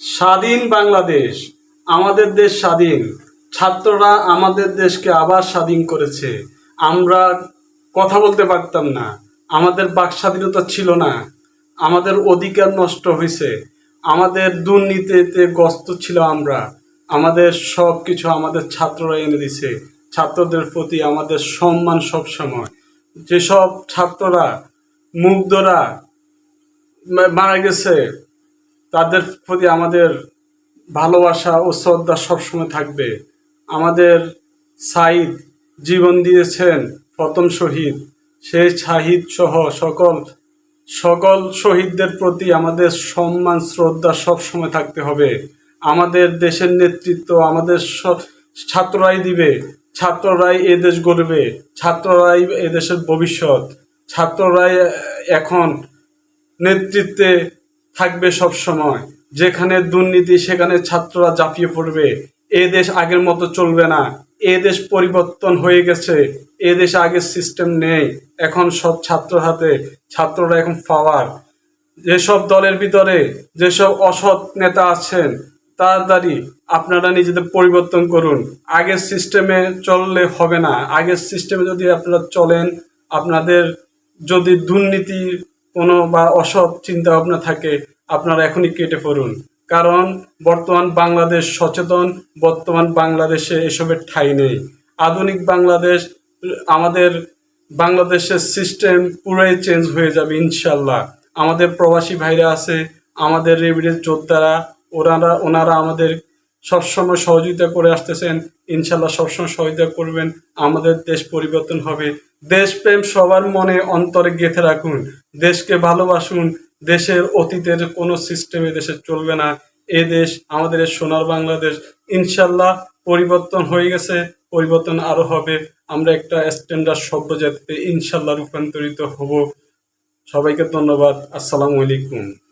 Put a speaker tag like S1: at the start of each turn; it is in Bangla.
S1: স্বাধীন বাংলাদেশ, আমাদের দেশ স্বাধীন। ছাত্ররা আমাদের দেশকে আবার স্বাধীন করেছে। আমরা কথা বলতে পারতাম না। আমাদের বাক স্বাধীনতা ছিল না। আমাদের অধিকার নষ্ট হয়েছে। আমাদের দুর্নীতিতে গ্রস্ত ছিল আমরা। আমাদের সব কিছু আমাদের ছাত্ররা এনে দিছে। ছাত্রদের প্রতি আমাদের সম্মান সবসময়। যেসব ছাত্ররা, মুগ্ধরা মারা গেছে তাদের প্রতি আমাদের ভালোবাসা ও শ্রদ্ধা সবসময় থাকবে। আমাদের সাইদ জীবন দিয়েছেন প্রথম শহীদ। সেই শাহিদ সহ সকল সকল শহীদদের প্রতি আমাদের সম্মান, শ্রদ্ধা সবসময় থাকতে হবে। আমাদের দেশের নেতৃত্ব আমাদের ছাত্ররাই দিবে। ছাত্ররাই এ দেশ গড়বে। ছাত্ররাই এ দেশের ভবিষ্যৎ। ছাত্ররাই এখন নেতৃত্বে থাকবে সব সময়। যেখানে দুর্নীতি, সেখানে ছাত্ররা ঝাঁপিয়ে পড়বে। এ দেশ আগের মতো চলবে না। এ দেশ পরিবর্তন হয়ে গেছে। এ দেশে আগের সিস্টেম নেই। এখন সব ছাত্র হাতে, ছাত্ররা এখন পাওয়ার যেসব দলের ভিতরে যেসব অসৎ নেতা আছেন, তাড়াতাড়ি আপনারা নিজেদের পরিবর্তন করুন। আগের সিস্টেমে চললে হবে না। আগের সিস্টেমে যদি আপনারা চলেন, আপনাদের যদি দুর্নীতির কোনো বা অসৎ চিন্তা ভাবনা থাকে আপনারা এখনই কেটে পড়ুন কারণ বর্তমান বাংলাদেশ সচেতন, বর্তমান বাংলাদেশে এসবের ঠাঁই নেই। আধুনিক বাংলাদেশ, আমাদের বাংলাদেশের সিস্টেম পুরাই চেঞ্জ হয়ে যাবে ইনশাল্লাহ আমাদের প্রবাসী ভাইরা আছে, আমাদের রেভিডেন্স যোদ্ধারা, ওনারা ওনারা আমাদের সবসময় সহযোগিতা করে আসতেছেন। ইনশাল্লাহ সবসময় সহযোগিতা করবেন। আমাদের দেশ পরিবর্তন হবে। দেশপ্রেম সবার মনে অন্তরে গেঁথে রাখুন। দেশকে ভালোবাসুন। দেশের অতীতের কোনো সিস্টেমে দেশে চলবে না। এ দেশ, আমাদের সোনার বাংলাদেশ, ইনশাল্লাহ পরিবর্তন হয়ে গেছে, পরিবর্তন আরও হবে। আমরা একটা স্ট্যান্ডার্ড সভ্য জাতিতে ইনশাল্লাহ রূপান্তরিত হব। সবাইকে ধন্যবাদ। আসসালামু আলাইকুম।